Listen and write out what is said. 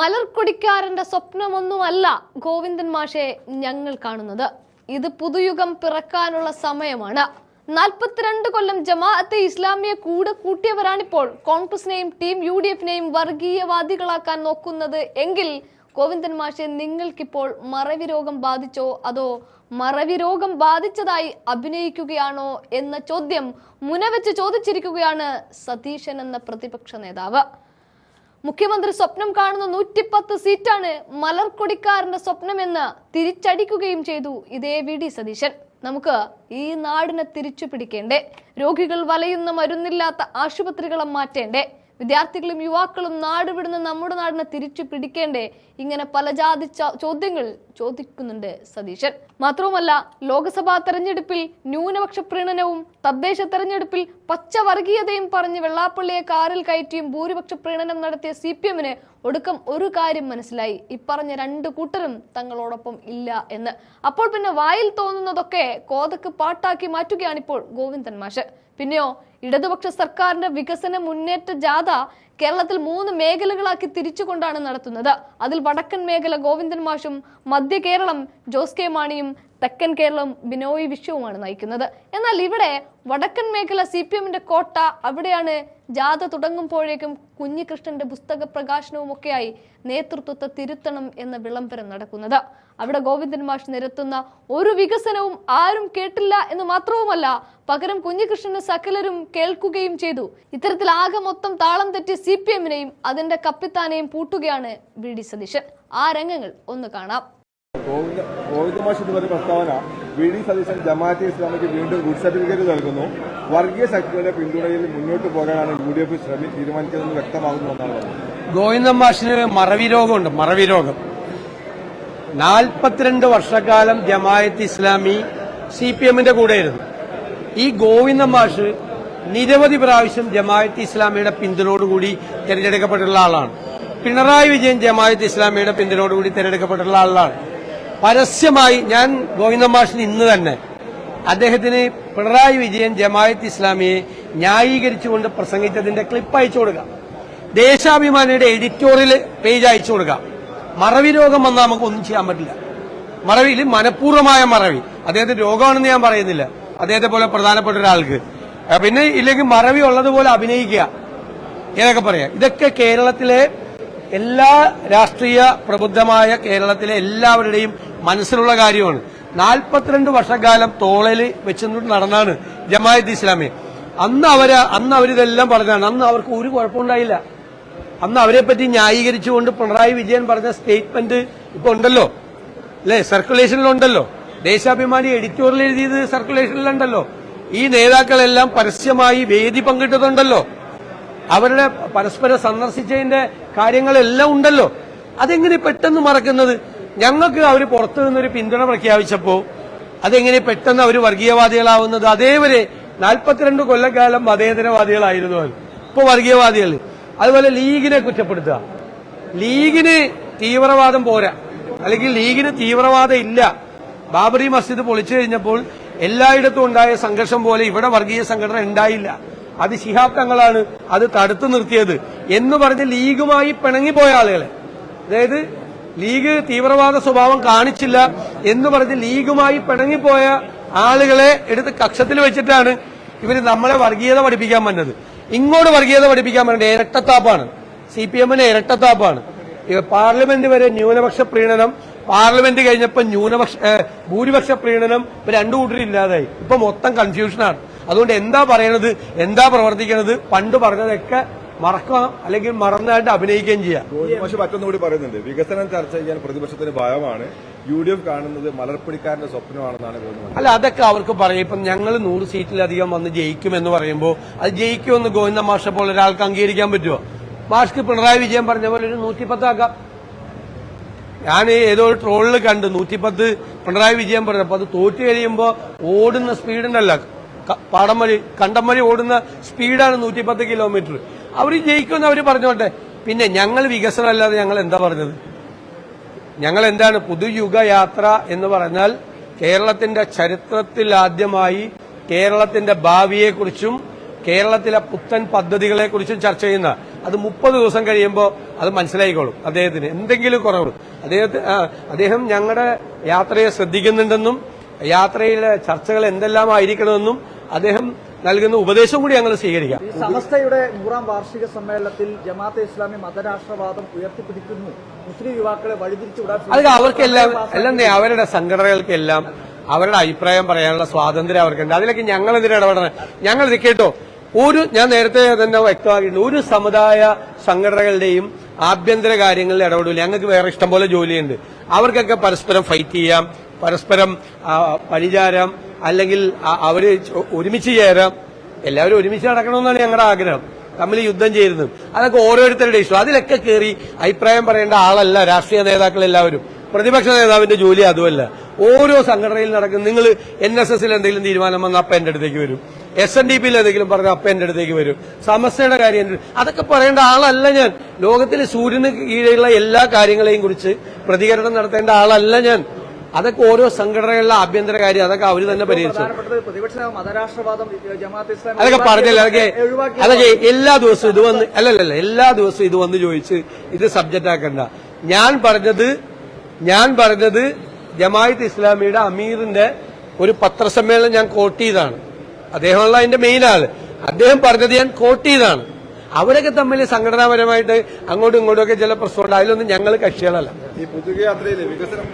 മലർക്കൊടിക്കാരന്റെ സ്വപ്നമൊന്നുമല്ല ഗോവിന്ദൻ മാഷെ ഞങ്ങൾ കാണുന്നത്. ഇത് പുതുയുഗം പിറക്കാനുള്ള സമയമാണ്. നാൽപ്പത്തിരണ്ട് കൊല്ലം ജമാഅത്തെ ഇസ്ലാമിയെ കൂടെ കൂട്ടിയവരാണിപ്പോൾ കോൺഗ്രസിനെയും ടീം യു ഡി എഫിനെയും വർഗീയവാദികളാക്കാൻ നോക്കുന്നത് എങ്കിൽ ഗോവിന്ദൻ മാഷെ നിങ്ങൾക്കിപ്പോൾ മറവി രോഗം ബാധിച്ചോ അതോ മറവി രോഗം ബാധിച്ചതായി അഭിനയിക്കുകയാണോ എന്ന ചോദ്യം മുനവെച്ച് ചോദിച്ചിരിക്കുകയാണ് സതീശൻ എന്ന പ്രതിപക്ഷ നേതാവ്. മുഖ്യമന്ത്രി സ്വപ്നം കാണുന്ന നൂറ്റിപ്പത്ത് സീറ്റാണ് മലർക്കൊടിക്കാരന്റെ സ്വപ്നമെന്ന് തിരിച്ചടിക്കുകയും ചെയ്തു. ഇതേ വി ഡി സതീശൻ. നമുക്ക് ഈ നാടിനെ തിരിച്ചു പിടിക്കേണ്ടേ രോഗികൾ വലയുന്ന മരുന്നില്ലാത്ത ആശുപത്രികളെ മാറ്റേണ്ടേ? വിദ്യാർത്ഥികളും യുവാക്കളും നാട് വിടുന്ന നമ്മുടെ നാടിനെ തിരിച്ചു പിടിക്കേണ്ടേ? ഇങ്ങനെ പല ജാതി ചോദ്യങ്ങൾ ചോദിക്കുന്നുണ്ട് സതീശൻ. മാത്രവുമല്ല ലോക്സഭാ തെരഞ്ഞെടുപ്പിൽ ന്യൂനപക്ഷ പ്രീണനവും തദ്ദേശ തെരഞ്ഞെടുപ്പിൽ പച്ചവർഗീയതയും പറഞ്ഞ് വെള്ളാപ്പള്ളിയെ കാറിൽ കയറ്റിയും ഭൂരിപക്ഷ പ്രീണനം നടത്തിയ സി പി എമ്മിന് ഒടുക്കം ഒരു കാര്യം മനസ്സിലായി. ഇപ്പറഞ്ഞ രണ്ട് കൂട്ടരും തങ്ങളോടൊപ്പം ഇല്ല എന്ന്. അപ്പോൾ പിന്നെ വായിൽ തോന്നുന്നതൊക്കെ കോതക്ക് പാട്ടാക്കി മാറ്റുകയാണിപ്പോൾ ഗോവിന്ദൻ മാഷ്. പിന്നെയോ ഇടതുപക്ഷ സർക്കാരിന്റെ വികസന മുന്നേറ്റ ജാഥ കേരളത്തിൽ മൂന്ന് മേഖലകളാക്കി തിരിച്ചുകൊണ്ടാണ് നടത്തുന്നത്. അതിൽ വടക്കൻ മേഖല ഗോവിന്ദൻ മാഷും മധ്യ കേരളം ജോസ് കെ മാണിയും തെക്കൻ കേരളം ബിനോയ് വിശ്വവുമാണ് നയിക്കുന്നത്. എന്നാൽ ഇവിടെ വടക്കൻ മേഖല സി പി എമ്മിന്റെ കോട്ട അവിടെയാണ് ജാഥ തുടങ്ങുമ്പോഴേക്കും കുഞ്ഞികൃഷ്ണന്റെ പുസ്തക പ്രകാശനവും ഒക്കെയായി നേതൃത്വത്തെ തിരുത്തണം എന്ന വിളംബരം നടക്കുന്നത്. അവിടെ ഗോവിന്ദൻ മാഷ് നിരത്തുന്ന ഒരു വികസനവും ആരും കേട്ടില്ല എന്ന് മാത്രവുമല്ല പകരം കുഞ്ഞികൃഷ്ണന് സകലരും കേൾക്കുകയും ചെയ്തു. ഇത്തരത്തിൽ ആകെ മൊത്തം താളം തെറ്റി സി പി എമ്മിനെയും അതിന്റെ കപ്പിത്താനെയും പൂട്ടുകയാണ് വി ഡി സതീശൻ. ആ രംഗങ്ങൾ ഒന്ന് കാണാം. ഗോവിന്ദ മാഷിന്റെ പറയുന്ന പ്രസ്താവന വി ഡി സതീശൻ ജമാഅത്തെ ഇസ്ലാമിക്ക് വീണ്ടും ഗുഡ് സർട്ടിഫിക്കറ്റ് നൽകുന്നു. വർഗീയ ശക്തികളുടെ പിന്തുണയിൽ മുന്നോട്ട് പോകാനാണ് യു ഡി എഫ് ശ്രമി തീരുമാനിക്കുന്നതെന്ന് വ്യക്തമാകുന്നു എന്നാണ് പറഞ്ഞത് ഗോവിന്ദൻ മാഷിന് മറവി രോഗമുണ്ട് മറവി രോഗം. നാൽപ്പത്തിരണ്ട് വർഷക്കാലം ജമായത്ത് ഇസ്ലാമി സി പി എമ്മിന്റെ കൂടെയായിരുന്നു ഈ ഗോവിന്ദൻ മാഷ് നിരവധി പ്രാവശ്യം ജമായത്ത് ഇസ്ലാമിയുടെ പിന്തുണയോടുകൂടി തെരഞ്ഞെടുക്കപ്പെട്ടുള്ള ആളാണ്. പിണറായി വിജയൻ ജമായത്ത് ഇസ്ലാമിയുടെ പിന്തുണയോടുകൂടി തെരഞ്ഞെടുക്കപ്പെട്ടുള്ള ആളാണ്. പരസ്യമായി ഞാൻ ഗോവിന്ദ മാഷിന് ഇന്ന് തന്നെ. അദ്ദേഹത്തിന് പിണറായി വിജയൻ ജമായത്ത് ഇസ്ലാമിയെ ന്യായീകരിച്ചുകൊണ്ട് പ്രസംഗിച്ചതിന്റെ ക്ലിപ്പ് അയച്ചു കൊടുക്കാം. ദേശാഭിമാനിയുടെ എഡിറ്റോറിയൽ പേജ് അയച്ചു കൊടുക്കാം. മറവി രോഗം വന്നാൽ നമുക്ക് ഒന്നും ചെയ്യാൻ പറ്റില്ല. മറവിയിൽ മനഃപൂർവമായ മറവി. അദ്ദേഹത്തിന് രോഗമാണെന്ന് ഞാൻ പറയുന്നില്ല. അദ്ദേഹത്തെ പോലെ പ്രധാനപ്പെട്ട ഒരാൾക്ക്. പിന്നെ ഇല്ലെങ്കിൽ മറവി ഉള്ളതുപോലെ അഭിനയിക്കുക. ഏതൊക്കെ പറയാം? ഇതൊക്കെ കേരളത്തിലെ എല്ലാ രാഷ്ട്രീയ പ്രബുദ്ധമായ കേരളത്തിലെ എല്ലാവരുടെയും മനസ്സിലുള്ള കാര്യമാണ്. നാൽപ്പത്തിരണ്ട് വർഷക്കാലം തോളയിൽ വെച്ചുകൊണ്ട് നടന്നാണ് ജമായത്ത് ഇസ്ലാമി. അന്ന് അവർ അന്ന് അവരിതെല്ലാം പറഞ്ഞാണ് അന്ന് അവർക്ക് ഒരു കുഴപ്പമുണ്ടായില്ല. അന്ന് അവരെ പറ്റി ന്യായീകരിച്ചുകൊണ്ട് പിണറായി വിജയൻ പറഞ്ഞ സ്റ്റേറ്റ്മെന്റ് ഇപ്പൊ ഉണ്ടല്ലോ. അല്ലെ? സർക്കുലേഷനിലുണ്ടല്ലോ. ദേശാഭിമാനി എഡിറ്റോറിയൽ എഴുതിയത് സർക്കുലേഷനിലുണ്ടല്ലോ. ഈ നേതാക്കളെല്ലാം പരസ്യമായി വേദി പങ്കിട്ടതുണ്ടല്ലോ. അവരുടെ പരസ്പരം സന്ദർശിച്ചതിന്റെ കാര്യങ്ങളെല്ലാം ഉണ്ടല്ലോ. അതെങ്ങനെ പെട്ടെന്ന് മറക്കുന്നത്? ഞങ്ങൾക്ക് അവർ പുറത്തു നിന്നൊരു പിന്തുണ പ്രഖ്യാപിച്ചപ്പോ അതെങ്ങനെ പെട്ടെന്ന് അവർ വർഗീയവാദികളാവുന്നത്? അതേവരെ നാൽപ്പത്തിരണ്ട് കൊല്ലക്കാലം മതേതരവാദികളായിരുന്നു അവർ ഇപ്പൊ വർഗീയവാദികൾ അതുപോലെ ലീഗിനെ കുറ്റപ്പെടുത്തുക. ലീഗിന് തീവ്രവാദം പോരാ. അല്ലെങ്കിൽ ലീഗിന് തീവ്രവാദം ഇല്ല. ബാബറി മസ്ജിദ് പൊളിച്ചു കഴിഞ്ഞപ്പോൾ എല്ലായിടത്തും ഉണ്ടായ സംഘർഷം പോലെ ഇവിടെ വർഗീയ സംഘടന ഉണ്ടായില്ല. അത് ശിഹാബ് തങ്ങളാണ് അത് തടുത്തു നിർത്തിയത്. എന്ന് പറഞ്ഞ് ലീഗുമായി പിണങ്ങിപ്പോയ ആളുകളെ. അതായത് ലീഗ് തീവ്രവാദ സ്വഭാവം കാണിച്ചില്ല എന്ന് പറഞ്ഞ് ലീഗുമായി പിണങ്ങിപ്പോയ ആളുകളെ എടുത്ത് കക്ഷത്തിൽ വെച്ചിട്ടാണ് ഇവർ നമ്മളെ വർഗീയത പഠിപ്പിക്കാൻ വന്നത്. ഇങ്ങോട്ട് വർഗീയത പഠിപ്പിക്കാൻ പറ്റുന്നത് ഇരട്ടത്താപ്പാണ്. സി പി എമ്മിന് ഇരട്ടത്താപ്പാണ് പാർലമെന്റ് വരെ ന്യൂനപക്ഷ പ്രീണനം പാർലമെന്റ് കഴിഞ്ഞപ്പോൾ ന്യൂനപക്ഷ ഭൂരിപക്ഷ പ്രീണനം ഇപ്പൊ രണ്ടു കൂട്ടരും ഇല്ലാതായി ഇപ്പൊ മൊത്തം കൺഫ്യൂഷനാണ് അതുകൊണ്ട് എന്താ പറയണത് എന്താ പ്രവർത്തിക്കണത് പണ്ട് പറഞ്ഞതൊക്കെ മറക്കാം അല്ലെങ്കിൽ മറന്നായിട്ട് അഭിനയിക്കുകയും ചെയ്യാം. പക്ഷെ മറ്റൊന്നുകൂടി പറയുന്നുണ്ട്. വികസനം ചർച്ച ചെയ്യാൻ പ്രതിപക്ഷത്തിന് ഭയമാണ്. യു ഡി എഫ് കാണുന്നത് മലർപ്പിടിക്കാരന്റെ സ്വപ്നമാണെന്നാണ് ഗോവിന്ദ അല്ല അതൊക്കെ അവർക്ക് പറയും. ഇപ്പം ഞങ്ങൾ നൂറ് സീറ്റിലധികം വന്ന് ജയിക്കുമെന്ന് പറയുമ്പോൾ അത് ജയിക്കുമെന്ന് ഗോവിന്ദ മാഷ പോലെ ഒരാൾക്ക് അംഗീകരിക്കാൻ പറ്റുമോ മാഷ്ക്ക് പിണറായി വിജയൻ പറഞ്ഞ പോലെ ഒരു നൂറ്റിപ്പത്താക്കാം ഞാൻ ഏതോ ഒരു ട്രോളിൽ കണ്ട് നൂറ്റിപ്പത്ത് പിണറായി വിജയൻ പറഞ്ഞപ്പോൾ അത് തോറ്റു കഴിയുമ്പോൾ ഓടുന്ന സ്പീഡുണ്ടല്ല പാടം വഴി കണ്ടം വഴി ഓടുന്ന സ്പീഡാണ് നൂറ്റിപ്പത്ത് കിലോമീറ്റർ. അവർ ജയിക്കുമെന്ന് അവർ പറഞ്ഞോട്ടെ. പിന്നെ ഞങ്ങൾ വികസനമല്ലാതെ ഞങ്ങൾ എന്താ പറഞ്ഞത്? ഞങ്ങൾ എന്താണ് പുതുയുഗ യാത്ര എന്ന് പറഞ്ഞാൽ കേരളത്തിന്റെ ചരിത്രത്തിൽ ആദ്യമായി കേരളത്തിന്റെ ഭാവിയെക്കുറിച്ചും കേരളത്തിലെ പുത്തൻ പദ്ധതികളെക്കുറിച്ചും ചർച്ച ചെയ്യുന്ന അത് മുപ്പത് ദിവസം കഴിയുമ്പോൾ അത് മനസ്സിലായിക്കോളും അദ്ദേഹത്തിന്. എന്തെങ്കിലും കുറവ്. അദ്ദേഹത്തിന് അദ്ദേഹം ഞങ്ങളുടെ യാത്രയെ ശ്രദ്ധിക്കുന്നുണ്ടെന്നും യാത്രയിലെ ചർച്ചകൾ എന്തെല്ലാം ആയിരിക്കണമെന്നും അദ്ദേഹം നൽകുന്ന ഉപദേശം കൂടി ഞങ്ങൾ സ്വീകരിക്കാം. സമസ്തയുടെ നൂറാം വാർഷിക സമ്മേളനത്തിൽ ജമാഅത്തെ ഇസ്ലാമി മതരാഷ്ട്രവാദം ഉയർത്തിപ്പിടിക്കുന്നു. മുസ്ലിം യുവാക്കളെ വഴിതിരിച്ചു വിടാൻ അത് അവർക്കെല്ലാം അല്ലെന്നേ അവരുടെ സംഘടനകൾക്കെല്ലാം അവരുടെ അഭിപ്രായം പറയാനുള്ള സ്വാതന്ത്ര്യം അവർക്കുണ്ട്. അതിലേക്ക് ഞങ്ങൾ എന്തിനാ ഇടപെടണം. ഞങ്ങൾ ഇത് കേട്ടോ ഒരു ഞാൻ നേരത്തെ തന്നെ വ്യക്തമാക്കിയിട്ടുണ്ട്. ഒരു സമുദായ സംഘടനകളുടെയും ആഭ്യന്തര കാര്യങ്ങളിൽ ഇടപെടില്ല. ഞങ്ങൾക്ക് വേറെ ഇഷ്ടംപോലെ ജോലിയുണ്ട്. അവർക്കൊക്കെ പരസ്പരം ഫൈറ്റ് ചെയ്യാം. പരസ്പരം പരിചാരം അല്ലെങ്കിൽ അവർ ഒരുമിച്ച് ചേരാം. എല്ലാവരും ഒരുമിച്ച് നടക്കണമെന്നാണ് ഞങ്ങളുടെ ആഗ്രഹം. തമ്മിൽ യുദ്ധം ചെയ്യുന്നത് അതൊക്കെ ഓരോരുത്തരുടെ ഇഷ്ടം. അതിലൊക്കെ കയറി അഭിപ്രായം പറയേണ്ട ആളല്ല രാഷ്ട്രീയ നേതാക്കൾ എല്ലാവരും. പ്രതിപക്ഷ നേതാവിന്റെ ജോലി അതുമല്ല. ഓരോ സംഘടനയിൽ നടക്കുന്ന നിങ്ങൾ എൻ എസ് എസിൽ എന്തെങ്കിലും തീരുമാനം വന്നാൽ അപ്പം എന്റെ അടുത്തേക്ക് വരും. എസ് എൻ ഡി പിയിൽ എന്തെങ്കിലും പറഞ്ഞാൽ അപ്പം എന്റെ അടുത്തേക്ക് വരും. സമസ്യയുടെ കാര്യം അതൊക്കെ പറയേണ്ട ആളല്ല ഞാൻ. ലോകത്തിലെ സൂര്യന് കീഴെയുള്ള എല്ലാ കാര്യങ്ങളെയും കുറിച്ച് പ്രതികരണം നടത്തേണ്ട ആളല്ല ഞാൻ. അതൊക്കെ ഓരോ സംഘടനകളിലെ ആഭ്യന്തര കാര്യം അതൊക്കെ അവർ തന്നെ പരിഹരിച്ചു. അതൊക്കെ പറഞ്ഞില്ല. അതൊക്കെ അതൊക്കെ എല്ലാ ദിവസവും ഇത് വന്ന് അല്ലല്ല എല്ലാ ദിവസവും ഇത് വന്ന് ചോദിച്ച് ഇത് സബ്ജക്റ്റ് ആക്കണ്ട. ഞാൻ പറഞ്ഞത് ഞാൻ പറഞ്ഞത് ജമായത്ത് ഇസ്ലാമിയുടെ അമീറിന്റെ ഒരു പത്രസമ്മേളനം ഞാൻ കോട്ട് ചെയ്താണ് അദ്ദേഹമുള്ള അതിന്റെ മെയിൻ ആൾ. അദ്ദേഹം പറഞ്ഞത് ഞാൻ കോട്ട് ചെയ്താണ് അവരൊക്കെ തമ്മിൽ സംഘടനാപരമായിട്ട് അങ്ങോട്ടും ഇങ്ങോട്ടും ഒക്കെ ചില പ്രശ്നമുണ്ട്. അതിലൊന്നും ഞങ്ങൾ കക്ഷികളല്ല. ഈ പുതുകയാത്രയിൽ വികസനം